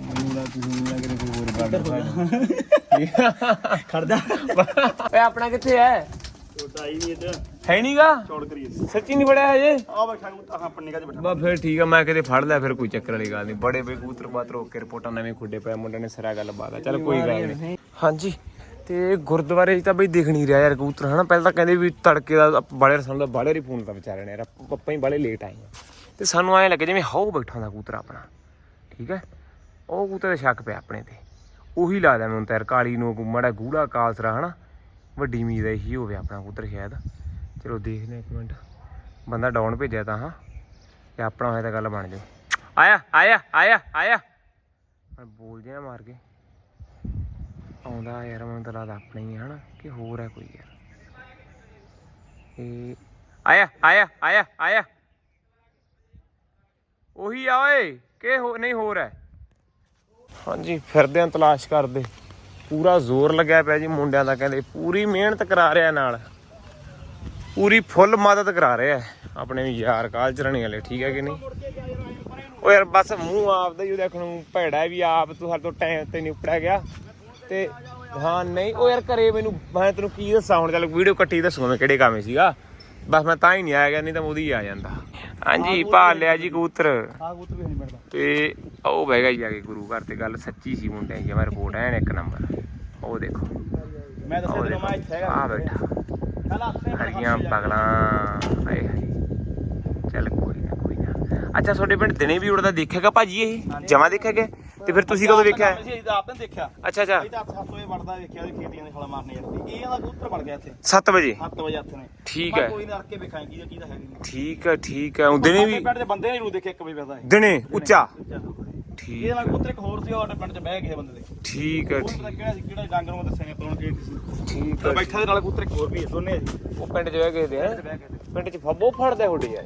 [SPEAKER 2] ਮੂਲਾ ਤੁਸੀਂ ਨਾ ਕਰੇ ਕੋਈ ਹੋਰ ਖੜ ਜਾ
[SPEAKER 1] ਓਏ ਆਪਣਾ ਕਿੱਥੇ ਹੈ?
[SPEAKER 2] ਛੋਟਾ ਹੀ ਨਹੀਂ ਇੱਧਰ।
[SPEAKER 1] ਹੈ ਨਹੀਂਗਾ
[SPEAKER 2] ਚੌੜ ਕਰੀਏ।
[SPEAKER 1] ਸੱਚੀ ਨਹੀਂ ਬੜਿਆ ਹਜੇ?
[SPEAKER 2] ਆ ਬੈਠਾ ਨੂੰ ਤਾਂ ਆਪਣੇ ਨਿਗਾਹ 'ਚ ਬੈਠਾ।
[SPEAKER 1] ਬਾ ਫਿਰ ਠੀਕ ਆ ਮੈਂ ਕਿਤੇ ਫੜ ਲਿਆ ਫਿਰ ਕੋਈ ਚੱਕਰ ਵਾਲੀ ਗੱਲ ਨਹੀਂ ਬੜੇ ਬਈ ਕਬੂਤਰ ਬਾਤ ਰੋਕ ਕੇ ਰਿਪੋਰਟਾਂ ਨਵੇਂ ਖੁੱਡੇ ਪਏ ਮੁੰਡੇ ਨੇ ਸਰਾ ਗੱਲ ਬਾਤ ਆ। ਚੱਲ ਕੋਈ ਗੱਲ ਨਹੀਂ ਹਾਂਜੀ ਤੇ ਗੁਰਦੁਆਰੇ 'ਚ ਤਾਂ ਬਈ ਦਿਖ ਨਹੀਂ ਰਿਹਾ ਯਾਰ ਕਬੂਤਰ ਹਨਾ? ਪਹਿਲਾਂ ਤਾਂ ਕਹਿੰਦੇ ਵੀ ਤੜਕੇ ਦਾ ਬਾਲੇ ਸਾਨੂੰ ਤਾਂ ਬਾਲੇ ਰੀ ਫੋਨ ਤਾਂ ਵਿਚਾਰੇ ਨੇ ਯਾਰ ਪੱਪਾ ਹੀ ਬਾਲੇ ਲੇਟ ਆਏ ਆ। ਤੇ ਸਾਨੂੰ ਐਂ ਲੱਗੇ ਜਿਵੇਂ ਹਾਉ ਬੈਠਾ ਹੁੰਦਾ ਕਬੂਤਰ ਆਪਣਾ। ਠੀਕ ਹੈ ਉਹ ਕਬੂਤਰ ਦਾ ਸ਼ੱਕ ਪਿਆ ਆਪਣੇ ਤੇ। ਉਹੀ ਲੱਗਦਾ ਮੈਨੂੰ ਤਾਂ ਯਾਰ ਕਾਲੀ ਨੂੰ ਮੜਾ ਗੂੜਾ ਕਾਲਸਰਾ ਹਨਾ? ਵੱਡੀ ਉਮੀਦ ਹੈ ਇਹੀ ਹੋਵੇ ਆਪਣਾ ਕਬੂਤਰ ਸ਼ਾਇਦ। ਚਲੋ ਦੇਖਦੇ ਹਾਂ ਇੱਕ ਮਿੰਟ। ਬੰਦਾ ਡਾਊਨ ਭੇਜਿਆ ਤਾਂ, ਹਾਂ। ਤੇ ਆਪਣਾ ਹੋਇਆ ਤਾਂ ਗੱਲ ਬਣ ਜਾਊ। ਆਇਆ ਆਇਆ ਆਇਆ ਆਇਆ। ਹੁਣ ਬੋਲ ਜੇ ਨਾ ਮਾਰ ਕੇ। ਆਉਂਦਾ ਯਾਰ, ਮੈਨੂੰ ਤਾਂ ਲੱਗਦਾ ਆਪਣਾ ਹੀ ਹੈ ਹਨਾ? ਕਿ ਹੋਰ ਹੈ ਕੋਈ ਯਾਰ। ਇਹ ਆਇਆ ਆਇਆ ਆਇਆ ਆਇਆ। ਉਹੀ ਆ, ਓਏ, ਕਿ ਹੋ, ਨਹੀਂ ਹੋਰ ਹੈ। ਹਾਂਜੀ, ਫਿਰਦੇ ਆਂ ਤਲਾਸ਼ ਕਰਦੇ। ਪੂਰਾ ਜ਼ੋਰ ਲੱਗਿਆ ਪਿਆ ਜੀ ਮੁੰਡਿਆਂ ਦਾ, ਕਹਿੰਦੇ। ਪੂਰੀ ਮਿਹਨਤ ਕਰਾ ਰਿਹਾ ਨਾਲ। ਪੂਰੀ ਫੁੱਲ ਮਦਦ ਕਰਾ ਰਿਹਾ ਹੈ। ਆਪਣੇ ਯਾਰ ਕਾਲਚਰਣੀ ਵਾਲੇ ਠੀਕ ਹੈ ਕਿ ਨਹੀਂ? ਉਹ ਯਾਰ ਬਸ ਮੂੰਹ ਆਪਦਾ ਹੀ ਦੇਖਣ ਨੂੰ ਭੈੜਾ ਵੀ ਆਪ ਤੂੰ ਸਾਡੇ ਤੋਂ ਟਾਈਮ ਤੇ ਨਹੀਂ ਉਪੜਿਆ ਗਿਆ। ਤੇ ਹਾਂ ਨਹੀਂ ਉਹ ਯਾਰ ਘਰੇ ਮੈਨੂੰ ਮੈਂ ਤੈਨੂੰ ਕੀ ਦੱਸਾਂ ਹੁਣ ਚੱਲ ਵੀਡੀਓ ਕੱਟੀ ਦੱਸੂਗਾ ਮੈਂ ਕਿਹੜੇ ਕਾਮੇ ਸੀਗਾ। ਬਸ ਮੈਂ ਤਾਂ ਹੀ ਨਹੀਂ ਆਇਆ ਗਿਆ ਨਹੀਂ ਤਾਂ ਉਹਦੀ ਹੀ ਆ ਜਾਂਦਾ। ਹਾਂਜੀ ਭਾਲ ਲਿਆ ਜੀ ਕਬੂਤਰ।
[SPEAKER 2] ਆ ਕਬੂਤਰ ਵੀ ਨਹੀਂ ਮਿਲਦਾ
[SPEAKER 1] ਤੇ ਉਹ ਬਹਿ ਗਿਆ ਜੀ ਆ ਕੇ ਗੁਰੂ ਘਰ ਤੇ ਗੱਲ ਸੱਚੀ ਸੀ ਮੁੰਡਿਆਂ ਦੀ ਮੈਂ ਰਿਪੋਰਟ ਐਨ ਇੱਕ ਨੰਬਰ ਉਹ ਦੇਖੋ।
[SPEAKER 2] ਮੈਂ ਦੱਸਿਆ ਤੈਨੂੰ ਮੈਂ ਇੱਥੇ ਹੈਗਾ।
[SPEAKER 1] ਆ ਬੈਠਾ। ਹਰੀਆਂ ਪਗਲਾਂ ਆਏ ਚੱਲ ਕੋਈ ਨਾ ਕੋਈ ਨਾ। ਅੱਛਾ ਤੁਹਾਡੇ ਪਿੰਡ ਦਿਨੇ ਵੀ ਉੜਦਾ ਦੇਖੇਗਾ ਭਾਜੀ ਇਹ? ਜਮਾ ਦੇਖੇਗਾ ਤੇ ਫਿਰ ਤੁਸੀਂ ਕਦੋਂ ਵੇਖਿਆ
[SPEAKER 2] ਅਸੀਂ ਤਾਂ ਆਪ ਨੇ ਦੇਖਿਆ।
[SPEAKER 1] ਅੱਛਾ ਅੱਛਾ।
[SPEAKER 2] ਅਸੀਂ ਤਾਂ 7 ਵਜੇ ਵੜਦਾ ਵੇਖਿਆ ਉਹਦੀ ਖੇਤੀਆਂ ਦੇ ਖਲਾ ਮਾਰਨੇ ਜਾਂਦੀ ਇਹ ਇਹਦਾ ਕਬੂਤਰ ਵੜ ਗਿਆ ਇੱਥੇ।
[SPEAKER 1] 7 ਵਜੇ?
[SPEAKER 2] 7 ਵਜੇ ਹੱਥ ਨੇ।
[SPEAKER 1] ਠੀਕ ਹੈ।
[SPEAKER 2] ਕੋਈ ਨਾ ਰੜ ਕੇ ਵੇਖਾਂ ਕੀ ਕੀ ਦਾ ਹੈ
[SPEAKER 1] ਠੀਕ ਹੈ ਠੀਕ ਹੈ। ਉਹ ਦਿਨੇ ਵੀ
[SPEAKER 2] ਪਿੰਡ ਦੇ ਬੰਦੇ ਨੇ ਨੂੰ ਦੇਖੇ ਇੱਕ ਵਜੇ ਫਿਰਦਾ ਇਹ।
[SPEAKER 1] ਦਿਨੇ ਉੱਚਾ। ਠੀਕ
[SPEAKER 2] ਇਹਦੇ ਨਾਲ ਕਬੂਤਰ ਇੱਕ ਹੋਰ ਸੀ ਉਹ ਸਾਡੇ ਪਿੰਡ 'ਚ ਬਹਿ ਗਏ ਬੰਦੇ। ਦੇ
[SPEAKER 1] ਠੀਕ ਹੈ
[SPEAKER 2] ਕਬੂਤਰ
[SPEAKER 1] ਠੀਕ।
[SPEAKER 2] ਦਾ ਕਿਹੜਾ ਸੀ ਕਿਹੜਾ ਡਾਂਗਰ ਨੂੰ ਦੱਸਿਆ ਨਹੀਂ ਪਤਾ ਕਿਹੜੀ ਸੀ?
[SPEAKER 1] ਠੀਕ
[SPEAKER 2] ਤੇ
[SPEAKER 1] ਹੈ।
[SPEAKER 2] ਬੈਠਾ ਦੇ ਨਾਲ ਕਬੂਤਰ ਇੱਕ ਹੋਰ ਵੀ ਹੈ ਦੋਨੇ ਜੀ
[SPEAKER 1] ਉਹ ਪਿੰਡ ਚ ਬਹਿ ਗਏ ਦੇ ਹੈਂ?
[SPEAKER 2] ਬਹਿ ਗਏ
[SPEAKER 1] ਪਿੰਡ ਚ ਫੱਬੋ ਫੜਦਾ ਤੁਹਾਡੇ ਯਾਰ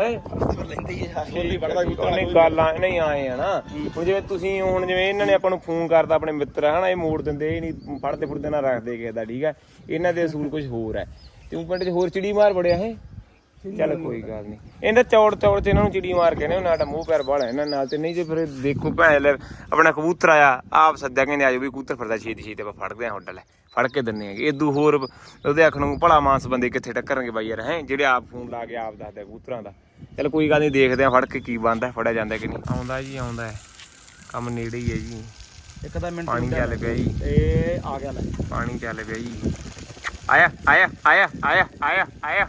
[SPEAKER 1] ਹੈ?
[SPEAKER 2] ਤੇ ਲੈਂਦੇ ਹੀ ਆ ਛੋਟੀ ਵੜਦਾ ਕਬੂਤਰ
[SPEAKER 1] ਉਹਨੇ ਗੱਲ ਆ ਨਹੀਂ ਆਏ ਆ ਨਾ। ਹੁਣ ਜਿਵੇਂ ਤੁਸੀਂ ਹੁਣ ਜਿਵੇਂ ਇਹਨਾਂ ਨੇ ਆਪਾਂ ਨੂੰ ਫੋਨ ਕਰਤਾ ਆਪਣੇ ਮਿੱਤਰ ਹਨਾ ਇਹ ਮੋੜ ਦਿੰਦੇ ਇਹ ਨਹੀਂ ਫੜਦੇ ਫੁੜਦੇ ਨਾ ਰੱਖਦੇ ਕਿਸੇ ਦਾ ਠੀਕ ਹੈ। ਇਹਨਾਂ ਦੇ ਅਸੂਲ ਕੁਝ ਹੋਰ ਹੈ। ਤੇ ਉਹ ਪਿੰਡ 'ਚ ਹੋਰ ਚਿੜੀ ਮਾਰ ਬੜਿਆ ਹੈ। ਚੱਲ ਕੋਈ ਗੱਲ ਨਹੀਂ ਇਹਦਾ ਚੌੜ ਚੌੜ ਚ ਇਹਨਾਂ ਨੂੰ ਚਿੜੀ ਮਾਰ ਕੇ ਨੇ ਉਹਨਾਂ ਦਾ ਮੂੰਹ ਪੈਰ ਬਾਲਾ ਇਹਨਾਂ ਨਾਲ ਤੇ ਨਹੀਂ ਜੇ ਫਿਰ ਦੇਖੋ ਭੈਣ ਲੈ ਆਪਣਾ ਕਬੂਤਰ ਆਇਆ ਆਪ ਸੱਦਿਆ ਕਹਿੰਦੇ ਆਜੋ ਵੀ ਕਬੂਤਰ ਫਿਰਦਾ ਛੇਤੀ ਛੇਤੀ ਆਪਾਂ ਫੜਦੇ ਆ ਹੁੱਡ ਲੈ ਫੜ ਕੇ ਦਿੰਨੇ ਆਗੇ ਇਦੂ ਹੋਰ ਉਹਦੇ ਅੱਖ ਨੂੰ ਭਲਾ ਮਾਨਸ ਬੰਦੇ ਕਿੱਥੇ ਟੱਕਰਨਗੇ ਬਾਈ ਯਾਰ ਹੈ? ਜਿਹੜੇ ਆਪ ਫੋਨ ਲਾ ਕੇ ਆਪ ਦੱਸਦੇ ਕਬੂਤਰਾਂ ਦਾ। ਚੱਲ ਕੋਈ ਗੱਲ ਨਹੀਂ ਦੇਖਦੇ ਆ ਫੜ ਕੇ ਕੀ ਬਣਦਾ ਫੜਿਆ ਜਾਂਦਾ ਕਿ ਨਹੀਂ। ਆਉਂਦਾ ਜੀ ਆਉਂਦਾ ਹੈ। ਕੰਮ ਨੇੜੇ ਹੀ ਹੈ ਜੀ।
[SPEAKER 2] ਇੱਕ ਦਾ ਮਿੰਟ
[SPEAKER 1] ਪਾਣੀ ਚੱਲ ਪਿਆ ਜੀ।
[SPEAKER 2] ਇਹ ਆ ਗਿਆ ਲੈ।
[SPEAKER 1] ਪਾਣੀ ਚੱਲ ਪਿਆ ਜੀ। ਆਇਆ ਆਇਆ ਆਇਆ ਆਇਆ ਆਇਆ ਆਇਆ।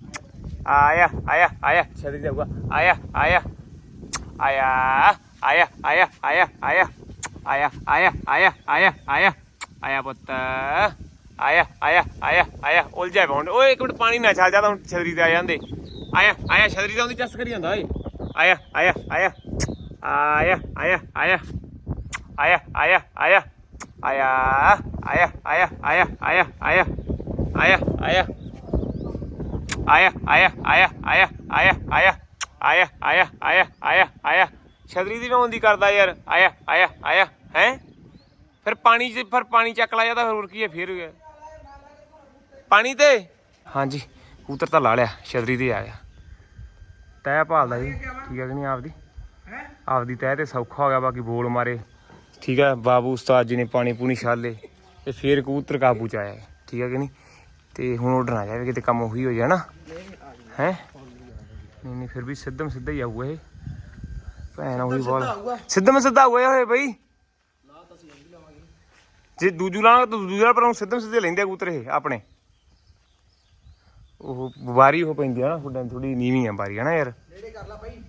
[SPEAKER 1] ਆਇਆ ਆਇਆ
[SPEAKER 2] ਆਇਆ
[SPEAKER 1] ਛੇਤੀ ਜਾਊਗਾ ਆਇਆ ਆਇਆ ਆਇਆ ਆਇਆ ਆਇਆ ਆਇਆ ਆਇਆ ਆਇਆ ਆਇਆ ਆਇਆ ਆਇਆ ਆਇਆ ਆਇਆ ਪੁੱਤ ਆਇਆ ਆਇਆ ਆਇਆ ਆਇਆ ਉਲਝਿਆ ਹੁਣ ਓਏ ਇੱਕ ਮਿੰਟ ਪਾਣੀ ਨਾ ਛੱਡ ਜਾ ਤਾਂ ਹੁਣ ਛਤਰੀ ਤੇ ਆ ਜਾਂਦੇ ਆਇਆ ਆਇਆ ਛਤਰੀ ਤੇ ਆਉਂਦੀ ਚੱਸ ਕਰੀ ਜਾਂਦਾ ਓਏ ਆਇਆ ਆਇਆ ਆਇਆ ਆਇਆ ਆਇਆ ਆਇਆ ਆਇਆ ਆਇਆ ਆਇਆ ਆਇਆ ਆਇਆ ਆਇਆ ਆਇਆ ਆਇਆ ਆਇਆ ਆਇਆ ਆਇਆ ਆਇਆ ਆਇਆ ਆਇਆ ਆਇਆ ਆਇਆ ਆਇਆ ਆਇਆ ਆਇਆ ਆਇਆ ਆਇਆ ਆਇਆ ਛਤਰੀ ਦੀ ਮੈਂ ਕਰਦਾ ਯਾਰ ਆਇਆ ਆਇਆ ਆਇਆ ਹੈ ਫਿਰ ਪਾਣੀ ਚ ਫਿਰ ਪਾਣੀ ਚੱਕ ਲਾ ਜਾਂਦਾ ਹੋਰ ਕੀ ਹੈ ਫਿਰ ਗਿਆ ਪਾਣੀ ਤੇ ਹਾਂਜੀ ਕੂਤਰ ਤਾਂ ਲਾ ਲਿਆ ਛਤਰੀ ਤੇ ਆ ਗਿਆ ਤੈ ਭਾਲਦਾ ਜੀ ਠੀਕ ਹੈ ਕਿ ਨਹੀਂ ਆਪਦੀ ਆਪਦੀ ਤੈ ਤੇ ਸੌਖਾ ਹੋ ਗਿਆ ਬਾਕੀ ਬੋਲ ਮਾਰੇ ਠੀਕ ਹੈ ਬਾਬੂ ਉਸਤਾਦ ਜੀ ਨੇ ਪਾਣੀ ਪੂਣੀ ਛਾਲੇ ਤੇ ਫਿਰ ਕਬੂਤਰ ਕਾਬੂ ਚ ਆਇਆ ਠੀਕ ਹੈ ਕਿ ਨਹੀਂ ਤੇ ਹੁਣ ਉੱਡਣ ਆ ਜਾਵੇ ਕਿਤੇ ਕੰਮ ਉਹੀ ਹੋ ਜਾਣਾ ਹੈ? ਨਹੀਂ ਨਹੀਂ ਫਿਰ ਵੀ ਸਿੱਧਮ ਸਿੱਧਾ ਹੀ ਆਊਗਾ ਇਹ। ਭੈਣ ਉਹੀ ਬੋਲ ਸਿੱਧਮ ਸਿੱਧਾ ਹੋਇਆ ਹੋਏ ਬਈ। ਜੇ ਦੂਜੂ ਲਾਣਾ ਤਾਂ ਦੂਜਾ ਪਰ ਹੁਣ ਸਿੱਧਮ ਸਿੱਧੇ ਲੈਂਦੇ ਕਬੂਤਰ ਇਹ ਆਪਣੇ। ਉਹ ਵਾਰੀ ਹੋ ਪੈਂਦੀ ਆ ਨਾ ਥੋੜੀ ਨੀਵੀਂ ਆ ਬਾਰੀ ਆ ਨਾ ਯਾਰ?
[SPEAKER 2] ਨੇੜੇ ਕਰ ਲਾ ਭਾਈ।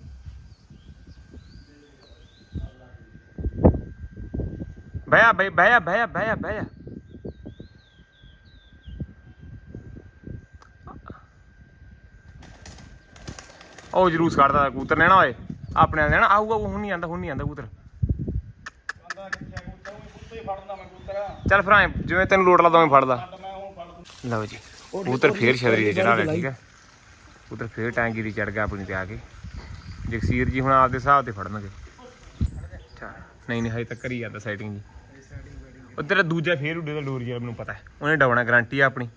[SPEAKER 1] ਬਹਿਆ ਬਈ ਬਹਿਆ ਬਹਿਆ ਬਹਿਆ ਬਹਿਆ ਉਹ ਜਲੂਸ ਕੱਢਦਾ ਕਬੂਤਰ ਨੇ ਨਾ ਓਏ। ਆਪਣੇ ਵਾਲੇ ਨੇ ਆਊਗਾ ਉਹ ਹੁਣ ਨਹੀਂ ਆਂਦਾ, ਹੁਣ ਨਹੀਂ ਆਂਦਾ ਕਬੂਤਰ। ਚੱਲ ਫਿਰ ਐਂ, ਜਿਵੇਂ ਤੈਨੂੰ ਲੋੜ ਲੱਗਦਾ ਉਵੇਂ ਫੜ ਲਾ
[SPEAKER 2] ਮੈਂ ਉਹ
[SPEAKER 1] ਲਓ ਜੀ, ਕਬੂਤਰ ਫੇਰ ਛਤਰੀ ਤੇ ਚੜਾ ਲਿਆ ਠੀਕ ਹੈ ਕਬੂਤਰ ਫੇਰ ਟਾਂਗੀ ਦੀ ਚੜ ਗਿਆ ਆਪਣੀ ਤੇ ਆ ਕੇ। ਜਗਸੀਰ ਜੀ ਹੁਣ ਆਪਦੇ ਹਿਸਾਬ ਤੇ ਫੜਨਗੇ। ਨਹੀਂ ਨਹੀਂ, ਹਜੇ ਤੱਕ ਕਰੀ ਜਾਂਦਾ ਸੈਟਿੰਗ ਜੀ। ਉਹ ਤੇਰਾ ਦੂਜਾ ਫੇਰ ਉੱਡੇਗਾ ਡੋਰੀ ਵਾਲਾ ਮੈਨੂੰ ਪਤਾ ਉਹਨੇ ਡਾਉਣਾ ਗਾਰੰਟੀ ਆ ਆਪਣੀ।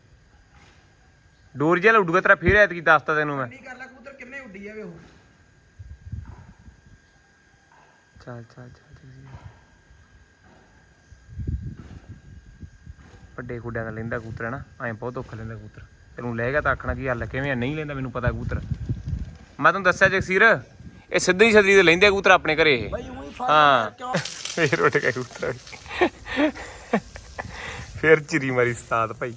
[SPEAKER 1] ਡੋਰੀ ਵਾਲਾ ਉੱਡੂਗਾ ਤੇਰਾ ਫੇਰ ਐਤਕੀ ਦੱਸਤਾ ਤੈਨੂੰ ਮੈਂ।
[SPEAKER 2] ਕੀ ਉੱਡੀ ਜਾਵੇ ਉਹ।
[SPEAKER 1] ਚੱਲ ਚੱਲ ਚੱਲ ਜਗਸੀਰ ਵੱਡੇ ਖੁੱਡਿਆਂ ਦਾ ਲੈਂਦਾ ਕਬੂਤਰ ਹੈ ਨਾ ਐਂ ਬਹੁਤ ਔਖਾ ਲੈਂਦਾ ਕਬੂਤਰ। ਤੈਨੂੰ ਲੈ ਗਿਆ ਤਾਂ ਆਖਣਾ ਕੀ ਹੱਲ ਕਿਵੇਂ ਆ, ਨਹੀਂ ਲੈਂਦਾ ਮੈਨੂੰ ਪਤਾ ਕਬੂਤਰ। ਮੈਂ ਤੁਹਾਨੂੰ ਦੱਸਿਆ ਜਗਸੀਰ ਇਹ ਸਿੱਧੇ ਛਤਰੀ ਤੇ ਲੈਂਦੇ ਆ ਆਪਣੇ ਘਰੇ ਇਹ।
[SPEAKER 2] ਉਹੀ
[SPEAKER 1] ਹਾਂ। ਫੇਰ ਉੱਠ ਗਿਆ ਕਬੂਤਰ ਫੇਰ ਚਿਰੀ ਮਾਰੀ ਸਤਾਤ ਭਾਈ।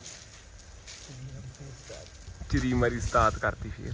[SPEAKER 1] ਚਿਰੀ ਮਾਰੀ ਸਤਾਤ ਕਰਤੀ ਫੇਰ।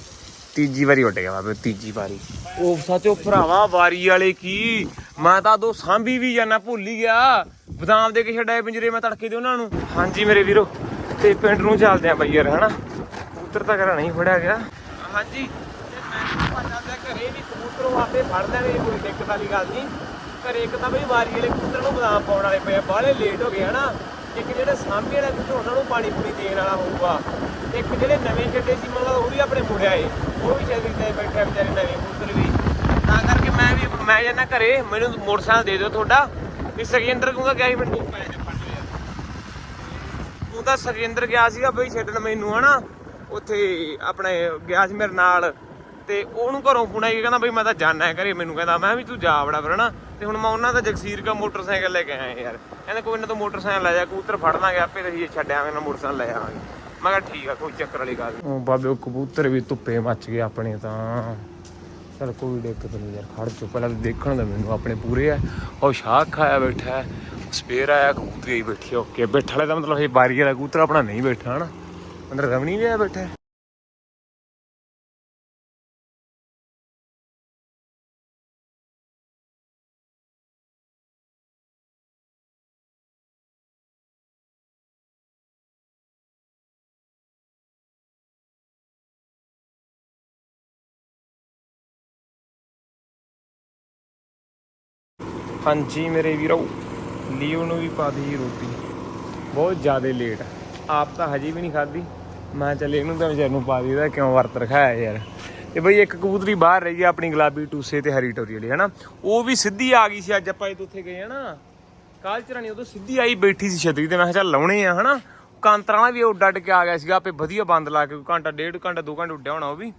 [SPEAKER 1] ਤੀਜੀ ਵਾਰੀ ਉੱਡ ਗਿਆ ਬਾਬੇ ਤੀਜੀ ਵਾਰੀ। ਉਹ ਸੱਚੋ ਭਰਾਵਾ ਵਾਰੀ ਵਾਲੇ ਕੀ? ਮੈਂ ਤਾਂ ਦੋ ਸਾਂਭੀ ਵੀ ਜਾਣਾ ਭੁੱਲ ਹੀ ਗਿਆ। ਬਦਾਮ ਦੇ ਕੇ ਛੱਡਾਏ ਪਿੰਜਰੇ ਮੈਂ ਤੜਕੇ ਦੇ ਉਹਨਾਂ ਨੂੰ। ਹਾਂਜੀ ਮੇਰੇ ਵੀਰੋ ਤੇ ਪਿੰਡ ਨੂੰ ਚੱਲਦੇ ਆ ਬਈ ਯਾਰ ਹਨਾ? ਕਬੂਤਰ ਤਾਂ ਘਰ ਨਹੀਂ ਫੜਿਆ ਗਿਆ। ਹਾਂਜੀ ਤੇ ਮੈਂ ਪਹੁੰਚਦਾ ਘਰੇ ਵੀ ਕਬੂਤਰ ਆਪੇ ਫੜ ਲੈਣੇ ਕੋਈ ਦਿੱਕਤ ਵਾਲੀ ਗੱਲ ਨਹੀਂ। ਘਰੇ ਇੱਕ ਤਾਂ ਬਈ ਵਾਰੀ ਵਾਲੇ ਕਬੂਤਰ ਨੂੰ ਬਦਾਮ ਪਾਉਣ ਵਾਲੇ ਪਏ ਬਾਹਲੇ ਲੇਟ ਹੋ ਗਏ ਹਨਾ? ਇੱਕ ਜਿਹੜੇ ਸਾਂਭੇ ਵਾਲੇ ਕਬੂਤਰ ਉਹਨਾਂ ਨੂੰ ਪਾਣੀ ਪੂਰੀ ਦੇਣ ਵਾਲਾ ਹੋਊਗਾ। ਇੱਕ ਜਿਹੜੇ ਨਵੇਂ ਚੱਡੇ ਸੀ, ਮਤਲਬ ਉਹ ਵੀ ਆਪਣੇ ਮੁੜਿਆ ਏ ਉਹ ਵੀ ਸ਼ਾਇਦ ਇੱਥੇ ਬੈਠੇ ਵਿਚਾਰੇ ਨਵੇਂ ਕਬੂਤਰ ਵੀ। ਤਾਂ ਕਰਕੇ ਮੈਂ ਵੀ, ਮੈਂ ਜਾਣਾ ਘਰੇ, ਮੈਨੂੰ ਮੋਟਰਸਾਈਕਲ ਦੇ ਦਿਓ ਤੁਹਾਡਾ। ਵੀ ਸਖਿੰਦਰ ਕਹੂੰਗਾ ਗਿਆ ਸੀ ਮੈਨੂੰ। ਦੋ ਪੈਸੇ ਫੜ ਲਿਆ ਤੂੰ ਤਾਂ ਸਖਿੰਦਰ ਗਿਆ ਸੀਗਾ ਬਈ ਛੱਡਣ ਮੈਨੂੰ, ਹਨਾ। ਉੱਥੇ ਆਪਣੇ ਗਿਆ ਸੀ ਮੇਰੇ ਨਾਲ। ਤੇ ਉਹਨੂੰ ਘਰੋਂ ਫੋਨ ਆਈ ਕਹਿੰਦਾ ਬਈ ਮੈਂ ਤਾਂ ਜਾਣਾ ਹੈ ਘਰੇ। ਮੈਨੂੰ ਕਹਿੰਦਾ, ਮੈਂ ਵੀ ਤੂੰ ਜਾ ਵੜਾ ਫਿਰ, ਹਨਾ। ਤੇ ਹੁਣ ਮੈਂ ਉਹਨਾਂ ਦਾ ਜਗਸੀਰ ਦਾ ਮੋਟਰਸਾਈਕਲ ਲੈ ਕੇ ਆਇਆ ਯਾਰ। ਕਹਿੰਦਾ ਕੋਈ ਨਾ ਤੂੰ ਮੋਟਰਸਾਈਕਲ ਲੈ ਜਾ, ਕਬੂਤਰ ਫੜ ਲਾਂਗੇ, ਆਪੇ ਤੇ ਛੱਡਿਆਂਗੇ ਨਾ ਮੋਟਰਸਾਈਕਲ ਲੈ ਆਵਾਂਗੇ। ਮੈਂ ਕਿਹਾ ਠੀਕ ਆ, ਕੋਈ ਚੱਕਰ ਵਾਲੀ ਗੱਲ ਨਹੀਂ। ਉਹ ਬਾਬੇ, ਉਹ ਕਬੂਤਰ ਵੀ ਧੁੱਪੇ ਮੱਚ ਗਏ ਆਪਣੇ ਤਾਂ। ਚਲ ਕੋਈ ਦਿੱਕਤ ਨਹੀਂ ਯਾਰ, ਖੜ ਚੁੱਪ। ਪਹਿਲਾਂ ਦੇਖਣ ਦਾ ਮੈਨੂੰ ਆਪਣੇ ਪੂਰੇ ਆ। ਉਹ ਸ਼ਾਖ ਖਾਇਆ ਬੈਠਾ ਹੈ ਸਪੇਰ ਆਇਆ, ਕਬੂਤਰੀ ਆਈ ਬੈਠੀ ਓਕੇ। ਬੈਠਾ ਵਾਲਾ ਦਾ ਮਤਲਬ ਇਹ ਬਾਰੀ ਵਾਲਾ ਕਬੂਤਰ ਆਪਣਾ ਨਹੀਂ ਬੈਠਾ, ਹਨਾ? ਅੰਦਰ ਰਵਣੀ ਵੀ ਆਇਆ ਬੈਠਾ ਹਾਂਜੀ, ਮੇਰੇ ਵੀਰੋ। ਲੀਓ ਨੂੰ ਵੀ ਪਾ ਦੀ ਰੋਟੀ। ਬਹੁਤ ਜ਼ਿਆਦਾ ਲੇਟ ਆਪ ਤਾਂ ਹਜੇ ਵੀ ਨਹੀਂ ਖਾਧੀ। ਮੈਂ ਚੱਲ ਇਹਨੂੰ ਤਾਂ ਵਿਚਾਰ ਨੂੰ ਪਾ ਦੀਦਾ ਕਿਉਂ ਵਰਤ ਰਖਾਇਆ ਯਾਰ। ਤੇ ਬਈ ਇੱਕ ਕਬੂਤਰੀ ਬਾਹਰ ਰਹੀ ਆ, ਆਪਣੀ ਗੁਲਾਬੀ ਟੂਸੇ ਤੇ ਹਰੀ ਟੋਰੀ ਵਾਲੀ, ਹਨਾ? ਉਹ ਵੀ ਸਿੱਧੀ ਆ ਗਈ ਸੀ ਅੱਜ ਆਪਾਂ ਇਹ ਉੱਥੇ ਗਏ ਹਨਾ ਕਾਲ ਚਰਾਣੀ ਉਦੋਂ ਸਿੱਧੀ ਆਈ, ਬੈਠੀ ਸੀ ਛਤਰੀ ਤੇ। ਮੈਂ ਕਿਹਾ ਚੱਲ ਲਾਉਣੇ ਆ, ਹਨਾ? ਕਾਂਤਰਾਂ ਵਾਲਾ ਵੀ ਉੱਡ ਅੱਡ ਕੇ ਆ ਗਿਆ ਸੀਗਾ, ਆਪੇ ਵਧੀਆ ਬੰਦ ਲਾ ਕੇ ਘੰਟਾ, ਡੇਢ ਘੰਟਾ, ਦੋ ਘੰਟੇ ਉੱਡਿਆ ਹੋਣਾ ਉਹ ਵੀ।